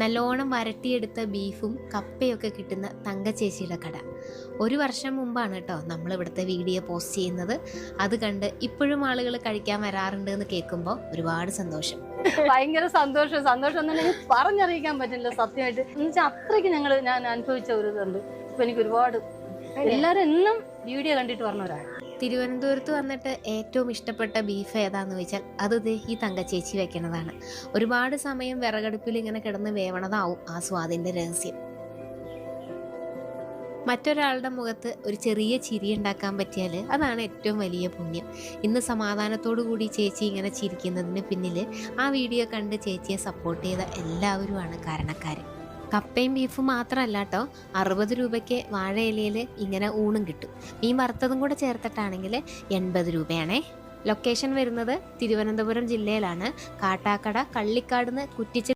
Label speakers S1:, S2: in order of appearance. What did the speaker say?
S1: നല്ലോണം വരട്ടിയെടുത്ത ബീഫും കപ്പയൊക്കെ കിട്ടുന്ന തങ്കച്ചേച്ചിയുടെ കട. ഒരു വർഷം മുമ്പാണ് കേട്ടോ നമ്മൾ ഇവിടുത്തെ വീഡിയോ പോസ്റ്റ് ചെയ്യുന്നത്. അത് കണ്ട് ഇപ്പോഴും ആളുകൾ കഴിക്കാൻ വരാറുണ്ട് എന്ന് കേൾക്കുമ്പോൾ ഒരുപാട് സന്തോഷം.
S2: ഭയങ്കര സന്തോഷം. സന്തോഷം എന്ന് എനിക്ക് പറഞ്ഞറിയിക്കാൻ പറ്റില്ല സത്യമായിട്ട്. എന്ന് വെച്ചാൽ അത്രയ്ക്ക് ഞങ്ങൾ ഞാൻ അനുഭവിച്ച ഒരു ഇതുണ്ട്. ഇപ്പൊ എനിക്ക് ഒരുപാട് എല്ലാരും എന്നും വീഡിയോ കണ്ടിട്ട് പറഞ്ഞവരാണ്
S1: തിരുവനന്തപുരത്ത് വന്നിട്ട് ഏറ്റവും ഇഷ്ടപ്പെട്ട ബീഫ് ഏതാന്ന് വെച്ചാൽ അത് ഈ തങ്കച്ചേച്ചി വെക്കുന്നതാണ് ഒരുപാട് സമയം വിറകടുപ്പിൽ ഇങ്ങനെ കിടന്ന് വേവണതാവും ആ സ്വാദിന്റെ രഹസ്യം. മറ്റൊരാളുടെ മുഖത്ത് ഒരു ചെറിയ ചിരി ഉണ്ടാക്കാൻ പറ്റിയാൽ അതാണ് ഏറ്റവും വലിയ പുണ്യം. ഇന്ന് സമാധാനത്തോടു കൂടി ചേച്ചി ഇങ്ങനെ ചിരിക്കുന്നതിന് പിന്നിൽ ആ വീഡിയോ കണ്ട് ചേച്ചിയെ സപ്പോർട്ട് ചെയ്ത എല്ലാവരുമാണ് കാരണക്കാർ കപ്പയും ബീഫും മാത്രമല്ല കേട്ടോ അറുപത് രൂപയ്ക്ക് വാഴയിലയിൽ ഇങ്ങനെ ഊണും കിട്ടും. മീൻ വറുത്തതും കൂടെ ചേർത്തിട്ടാണെങ്കിൽ എൺപത് രൂപയാണേ. ലൊക്കേഷൻ വരുന്നത് തിരുവനന്തപുരം ജില്ലയിലാണ്. കാട്ടാക്കട കള്ളിക്കാടുന്ന് കുറ്റിച്ച